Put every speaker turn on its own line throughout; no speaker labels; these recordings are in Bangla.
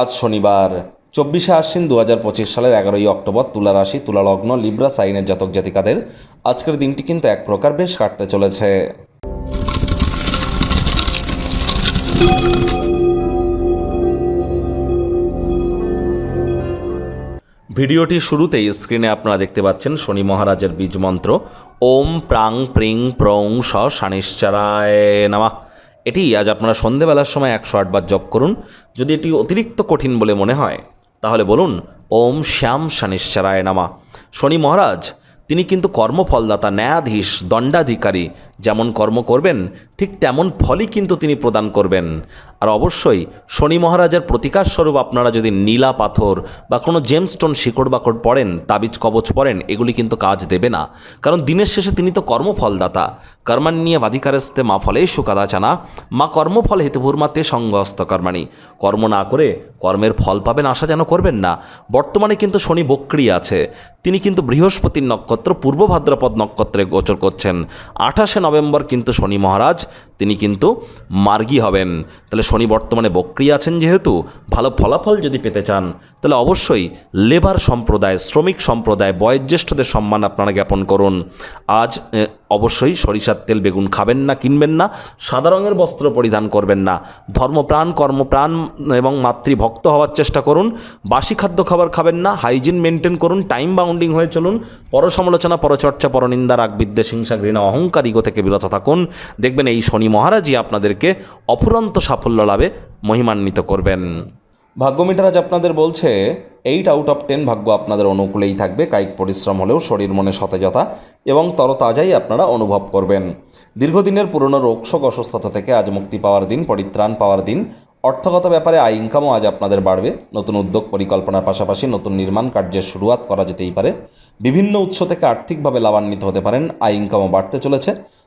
আজ শনিবার, চব্বিশে আশ্বিন দু হাজার পঁচিশ সালের এগারোই অক্টোবর তুলা রাশি, তুলা লগ্ন, লিব্রা, সাইনের জাতক জাতিকাদের আজকের দিনটি কিন্তু এক প্রকার বেশ কাটতে চলেছে। ভিডিওটি শুরুতেই স্ক্রিনে আপনারা দেখতে পাচ্ছেন শনি মহারাজের বীজ মন্ত্র, ওম প্রাং প্রিং প্রং স শানিশ্চারায় নামা। এটি আজ আপনারা সন্ধেবেলার সময় একশো আটবার জপ করুন। যদি এটি অতিরিক্ত কঠিন বলে মনে হয়, তাহলে বলুন, ওম শ্যাম শানিশ্চারায় নামা। শনি মহারাজ, তিনি কিন্তু কর্মফলদাতা, ন্যায়াধীশ, দণ্ডাধিকারী যেমন কর্ম করবেন, ঠিক তেমন ফলই কিন্তু তিনি প্রদান করবেন। আর অবশ্যই শনি মহারাজের প্রতিকার স্বরূপ আপনারা যদি নীলা পাথর বা কোনো জেমস্টোন শিকড় বাকড় পড়েন, তাবিজ কবচ পড়েন, এগুলি কিন্তু কাজ দেবে না। কারণ দিনের শেষে তিনি তো কর্মফলদাতা। কর্মান্নিয়ে বাধিকারস্তে মা ফলে সুকাদাচানা মা কর্মফল হেতুভূর্মাতে সঙ্গস্ত কর্মাণী। কর্ম না করে কর্মের ফল পাবেন আশা যেন করবেন না। বর্তমানে কিন্তু শনি বক্রি আছে। তিনি কিন্তু বৃহস্পতির নক্ষত্র, পূর্ব ভাদ্রপদ নক্ষত্রে গোচর করছেন। আঠাশে নভেম্বর কিন্তু শনি মহারাজ তিনি কিন্তু মার্গী হবেন। তাহলে শনি বর্তমানে বক্রি আছেন যেহেতু, ভালো ফলাফল যদি পেতে চান, তাহলে অবশ্যই লেবার সম্প্রদায়, শ্রমিক সম্প্রদায়, বয়োজ্যেষ্ঠদের সম্মান আপনারা জ্ঞাপন করুন। আজ অবশ্যই সরিষার তেল বেগুন খাবেন না, কিনবেন না, সাদা রঙের বস্ত্র পরিধান করবেন না। ধর্মপ্রাণ, কর্মপ্রাণ এবং মাতৃভক্ত হওয়ার চেষ্টা করুন, বাসি খাদ্য খাবার খাবেন না, হাইজিন মেনটেন করুন, টাইম বাউন্ডিং হয়ে চলুন, পরসমালোচনা, পরচর্চা, পরনিন্দা রাগ বিদ্বেষ হিংসা, ঘৃণা, অহংকার, ইগো থেকে বিরত থাকুন। দেখবেন এই শনি মহারাজই আপনাদেরকে অফুরন্ত সাফল্য লাভে মহিমান্বিত করবেন। ভাগ্য মিটার আজ আপনাদের বলছে এইট আউট অফ টেন ভাগ্য আপনাদের অনুকূলেই থাকবে, কায়িক পরিশ্রম হলেও শরীর মনে সতেজতা এবং তরতাজাই আপনারা অনুভব করবেন। দীর্ঘদিনের পুরনো রোগশোক অসুস্থতা থেকে আজ মুক্তি পাওয়ার দিন, পরিত্রাণ পাওয়ার দিন, অর্থগত ব্যাপারে আয় ইনকামও আজ আপনাদের বাড়বে। নতুন উদ্যোগ পরিকল্পনার পাশাপাশি নতুন নির্মাণ কার্যের শুরুয়াত করা যেতেই পারে। বিভিন্ন উৎস থেকে আর্থিকভাবে লাভান্বিত হতে পারেন, আয় ইনকামও বাড়তে চলেছে।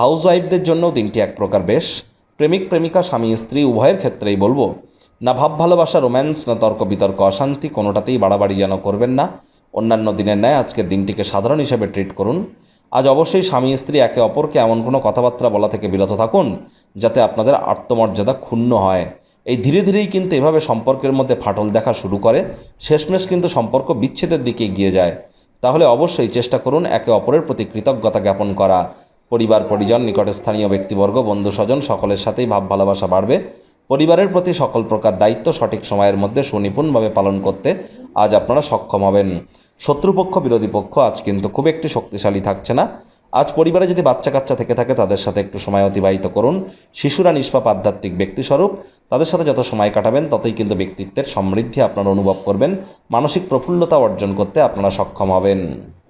হাউস ওয়াইফদের জন্যও দিনটি এক প্রকার বেশ। প্রেমিক, প্রেমিকা, স্বামী, স্ত্রী, উভয়ের ক্ষেত্রেই বলব, না ভাব ভালোবাসা, রোম্যান্স, না তর্ক বিতর্ক অশান্তি কোনোটাতেই বাড়াবাড়ি যেন করবেন না। অন্যান্য দিনের ন্যায় আজকের দিনটিকে সাধারণ হিসেবে ট্রিট করুন। আজ অবশ্যই স্বামী, স্ত্রী, একে অপরকে এমন কোনো কথাবার্তা বলা থেকে বিরত থাকুন, যাতে আপনাদের আত্মমর্যাদা ক্ষুণ্ণ হয়। এই ধীরে ধীরেই কিন্তু এভাবে সম্পর্কের মধ্যে ফাটল দেখা শুরু করে, শেষমেশ কিন্তু সম্পর্ক বিচ্ছেদের দিকে এগিয়ে যায়। তাহলে অবশ্যই চেষ্টা করুন একে অপরের প্রতি কৃতজ্ঞতা জ্ঞাপন করা। পরিবার, পরিজন, নিকটে স্থানীয় ব্যক্তিবর্গ, বন্ধু, স্বজন, সকলের সাথেই ভাব, ভালোবাসা বাড়বে। পরিবারের প্রতি সকল প্রকার দায়িত্ব সঠিক সময়ের মধ্যে সুনিপুণভাবে পালন করতে আজ আপনারা সক্ষম হবেন। শত্রুপক্ষ, বিরোধী পক্ষ আজ কিন্তু খুব একটি শক্তিশালী থাকছে না। আজ পরিবারে যদি বাচ্চা কাচ্চা থেকে থাকে, তাদের সাথে একটু সময় অতিবাহিত করুন। শিশুরা নিষ্পাপ, আধ্যাত্মিক ব্যক্তিস্বরূপ, তাদের সাথে যত সময় কাটাবেন, ততই কিন্তু ব্যক্তিত্বের সমৃদ্ধি আপনারা অনুভব করবেন। মানসিক প্রফুল্লতা অর্জন করতে আপনারা সক্ষম হবেন।